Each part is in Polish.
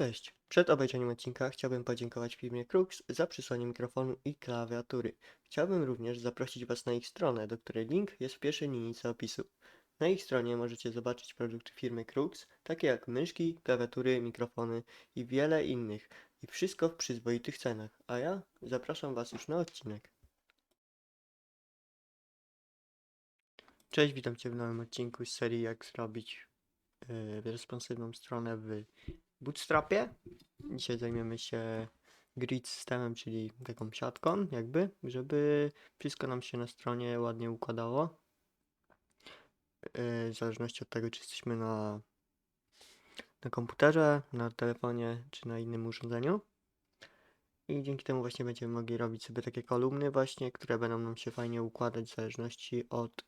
Cześć. Przed obejrzeniem odcinka chciałbym podziękować firmie Krux za przysłanie mikrofonu i klawiatury. Chciałbym również zaprosić Was na ich stronę, do której link jest w pierwszej linijce opisu. Na ich stronie możecie zobaczyć produkty firmy Krux, takie jak myszki, klawiatury, mikrofony i wiele innych. I wszystko w przyzwoitych cenach. A ja zapraszam Was już na odcinek. Cześć, witam Cię w nowym odcinku z serii jak zrobić yy, responsywną stronę w Bootstrapie. Dzisiaj zajmiemy się grid systemem, czyli taką siatką jakby, żeby wszystko nam się na stronie ładnie układało. Yy, W zależności od tego, czy jesteśmy na, na komputerze, na telefonie, czy na innym urządzeniu. I dzięki temu właśnie będziemy mogli robić sobie takie kolumny właśnie, które będą nam się fajnie układać w zależności od,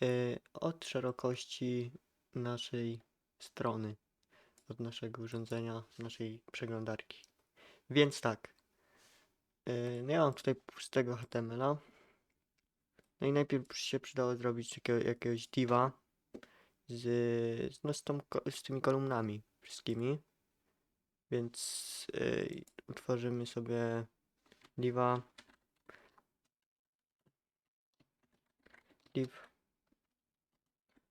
yy, od szerokości naszej strony od naszego urządzenia, naszej przeglądarki. Więc tak. Yy, no ja mam tutaj pustego HTML-a. No i najpierw się przydało zrobić takiego, jakiegoś diva z, no z, tą, z tymi kolumnami wszystkimi. Więc yy, utworzymy sobie diva div,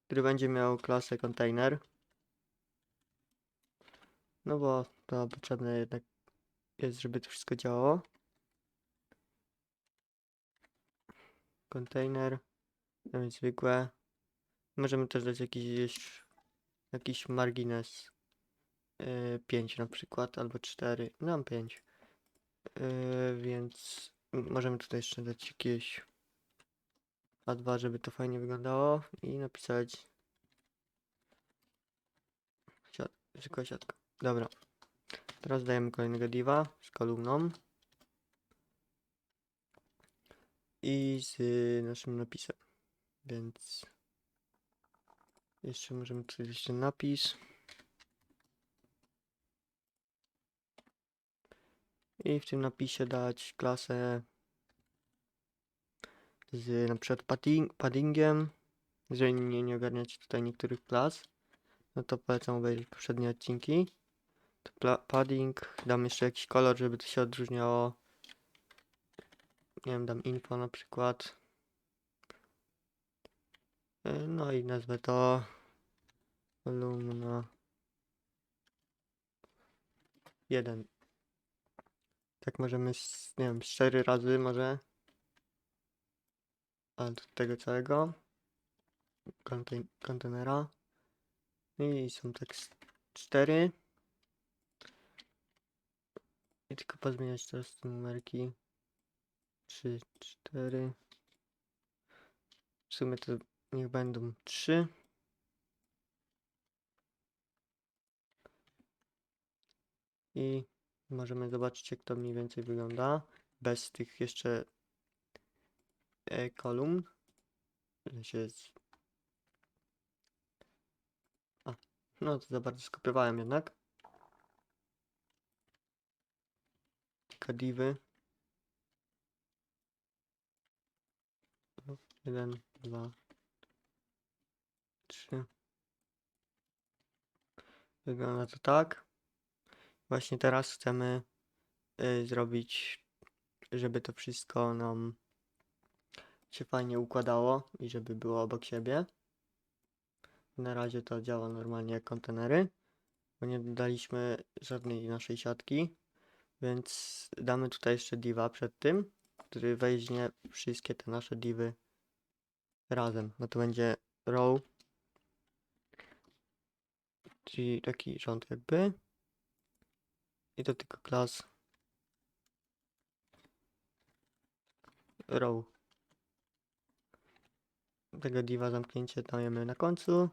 który będzie miał klasę container. No bo to potrzebne jednak jest, żeby to wszystko działało. Container, no więc zwykłe. Możemy też dać jakiś, jakiś margines. Yy, 5 na przykład, albo 4. Dam 5. Yy, więc możemy tutaj jeszcze dać jakieś A2, żeby to fajnie wyglądało i napisać siat, zwykła siatka. Dobra. Teraz dajemy kolejnego diva z kolumną. I z naszym napisem. Więc jeszcze możemy tutaj jeszcze napis. I w tym napisie dać klasę z na przykład padding, paddingiem. Jeżeli nie, nie ogarniacie tutaj niektórych klas, no to polecam obejrzeć poprzednie odcinki padding, dam jeszcze jakiś kolor, żeby to się odróżniało. Nie wiem, dam info na przykład. Y, No i nazwę to kolumna 1. Tak możemy, nie wiem, 4 razy może. Ale do tego całego konten- kontenera. I są tak 4. I tylko pozmieniać teraz te numerki. 3, 4. W sumie to niech będą 3. I możemy zobaczyć jak to mniej więcej wygląda. Bez tych jeszcze e, kolumn. Sensie z... A, no to za bardzo skopiowałem jednak. Divy. Jeden, dwa, trzy. Wygląda to tak. Właśnie teraz chcemy y, zrobić, żeby to wszystko nam się fajnie układało i żeby było obok siebie. Na razie to działa normalnie jak kontenery, bo nie dodaliśmy żadnej naszej siatki. Więc damy tutaj jeszcze diva przed tym, który weźmie wszystkie te nasze divy razem. No to będzie row, czyli taki rząd jakby. I to tylko klas row. Tego diva zamknięcie dajemy na końcu.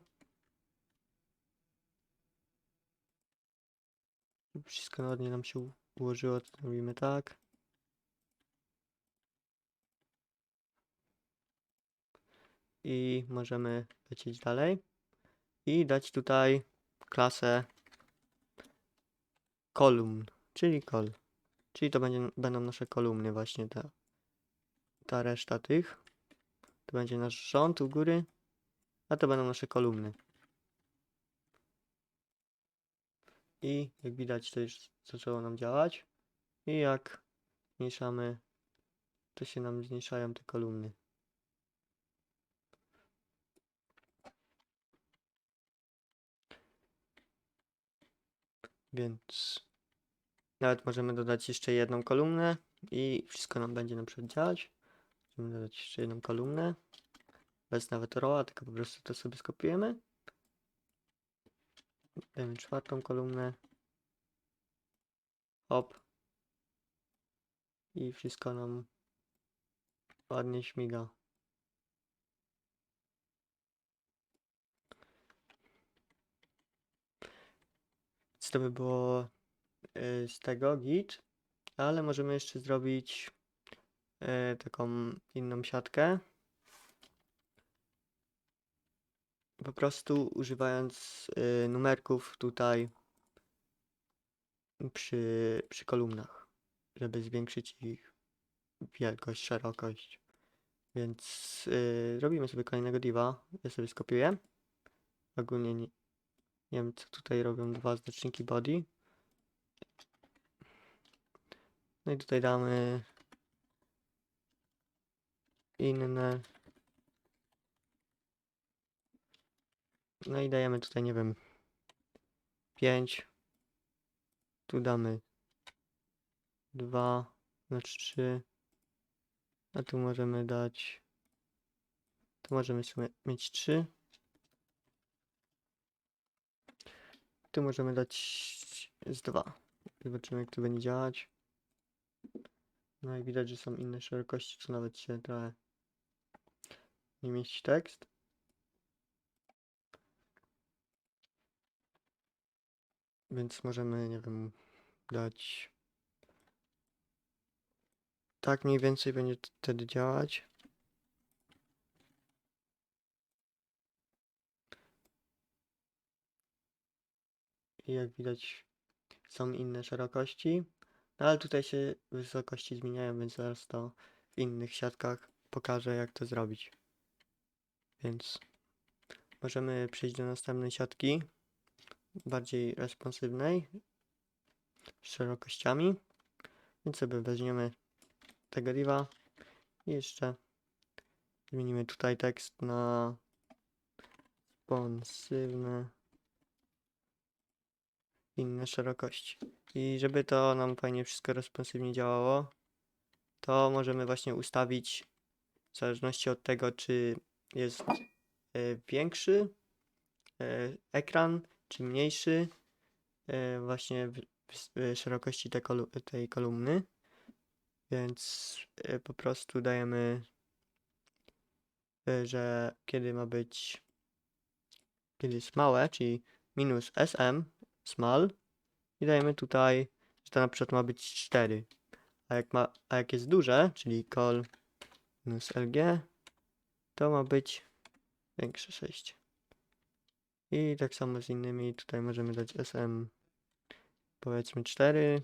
Wszystko ładnie nam się ułożyło, to robimy tak. I możemy lecieć dalej. I dać tutaj klasę kolumn, czyli kol. Czyli to będzie, będą nasze kolumny właśnie ta, ta reszta tych. To będzie nasz rząd u góry, a to będą nasze kolumny. I jak widać to już zaczęło nam działać. I jak zmniejszamy, to się nam zmniejszają te kolumny. Więc nawet możemy dodać jeszcze jedną kolumnę i wszystko nam będzie na przykład działać. Możemy dodać jeszcze jedną kolumnę. Bez nawet roła, tylko po prostu to sobie skopiujemy. Dajemy czwartą kolumnę. Hop. I wszystko nam ładnie śmiga. Więc to by było y, z tego git, ale możemy jeszcze zrobić y, taką inną siatkę. Po prostu używając y, numerków tutaj przy, przy kolumnach, żeby zwiększyć ich wielkość, szerokość. Więc y, robimy sobie kolejnego diva. Ja sobie skopiuję. Ogólnie nie, nie wiem, co tutaj robią dwa znaczniki body. No i tutaj damy inne. No i dajemy tutaj, nie wiem, 5. Tu damy 2, znaczy 3. A tu możemy dać. Tu możemy mieć 3. Tu możemy dać z 2. Zobaczymy, jak to będzie działać. No i widać, że są inne szerokości, co nawet się trochę nie mieści tekst. Więc możemy, nie wiem, dać. Tak mniej więcej będzie wtedy działać. I jak widać, są inne szerokości. No ale tutaj się wysokości zmieniają, więc zaraz to w innych siatkach pokażę, jak to zrobić. Więc możemy przejść do następnej siatki, bardziej responsywnej, szerokościami. Więc sobie weźmiemy tego diva i jeszcze zmienimy tutaj tekst na responsywne inne szerokości. I żeby to nam fajnie wszystko responsywnie działało, to możemy właśnie ustawić w zależności od tego, czy jest e, większy e, ekran, czy mniejszy e, właśnie w, w szerokości tej, kolu tej kolumny. Więc e, po prostu dajemy, e, że kiedy ma być, kiedy jest małe, czyli minus SM, small, i dajemy tutaj, że to na przykład ma być 4. A jak, ma, a jak jest duże, czyli col minus LG, to ma być większe 6. I tak samo z innymi, tutaj możemy dać SM powiedzmy 4.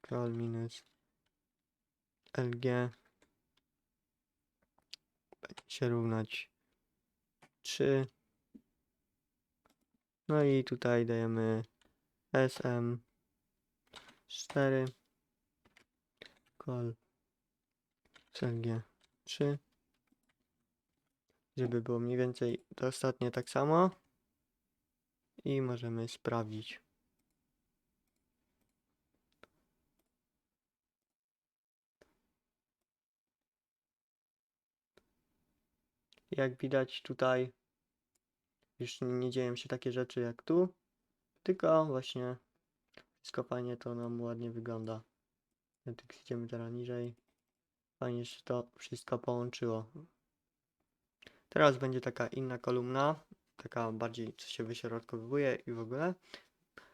Col minus LG będzie się równać 3. No i tutaj dajemy SM 4 col CLG 3 żeby było mniej więcej to ostatnie tak samo i możemy sprawdzić jak widać tutaj już nie dzieją się takie rzeczy jak tu, tylko właśnie skopanie to nam ładnie wygląda. Jak idziemy teraz niżej, fajnie się to wszystko połączyło. Teraz będzie taka inna kolumna, taka bardziej co się wyśrodkowuje i w ogóle.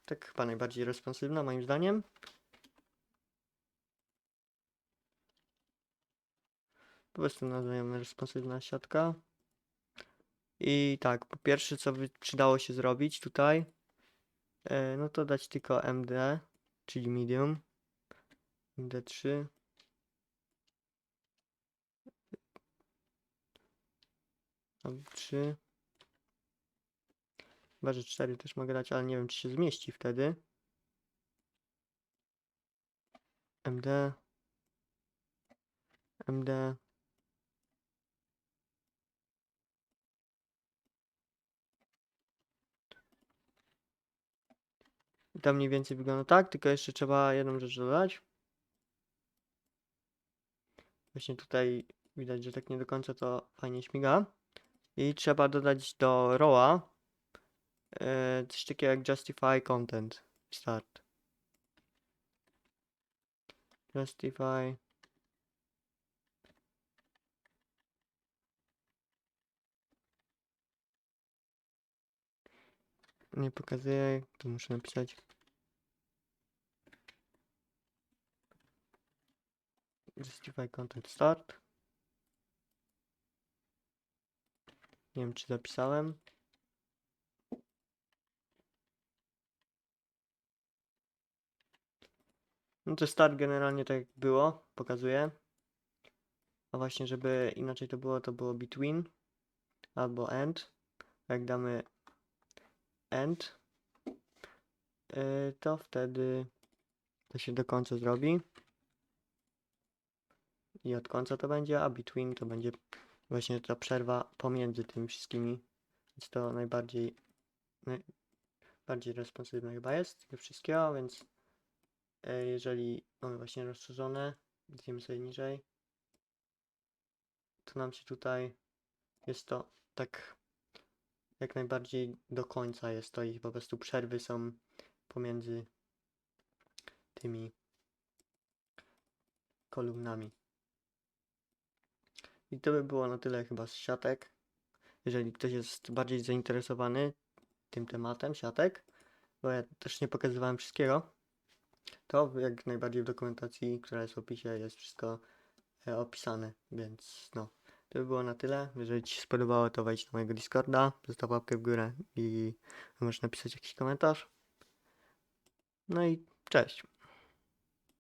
Tak chyba najbardziej responsywna moim zdaniem. Po prostu nazwijmy responsywna siatka. I tak, po pierwsze, co by przydało się zrobić tutaj, e, no to dać tylko MD, czyli medium, MD3. M3. Chyba, że 4 też mogę dać, ale nie wiem, czy się zmieści wtedy. MD. MD. I tam mniej więcej wygląda tak, tylko jeszcze trzeba jedną rzecz dodać. Właśnie tutaj widać, że tak nie do końca to fajnie śmiga. I trzeba dodać do roła e, coś takiego jak justify content start. Justify nie pokazuje, to muszę napisać. Justify content start. Nie wiem, czy zapisałem. No to start generalnie tak jak było, pokazuje. A właśnie, żeby inaczej to było, to było between albo end. Jak damy end, yy, to wtedy to się do końca zrobi. I od końca to będzie, a between to będzie właśnie ta przerwa pomiędzy tymi wszystkimi. Więc to najbardziej najbardziej responsywne chyba jest ze wszystkiego, więc e, jeżeli mamy właśnie rozszerzone, idziemy sobie niżej, to nam się tutaj jest to tak jak najbardziej do końca jest to i po prostu przerwy są pomiędzy tymi kolumnami. I to by było na tyle chyba z siatek. Jeżeli ktoś jest bardziej zainteresowany tym tematem siatek, bo ja też nie pokazywałem wszystkiego, to jak najbardziej w dokumentacji, która jest w opisie, jest wszystko e, opisane, więc no. To by było na tyle. Jeżeli Ci się spodobało, to wejdź na mojego Discorda, zostaw łapkę w górę i możesz napisać jakiś komentarz. No i cześć.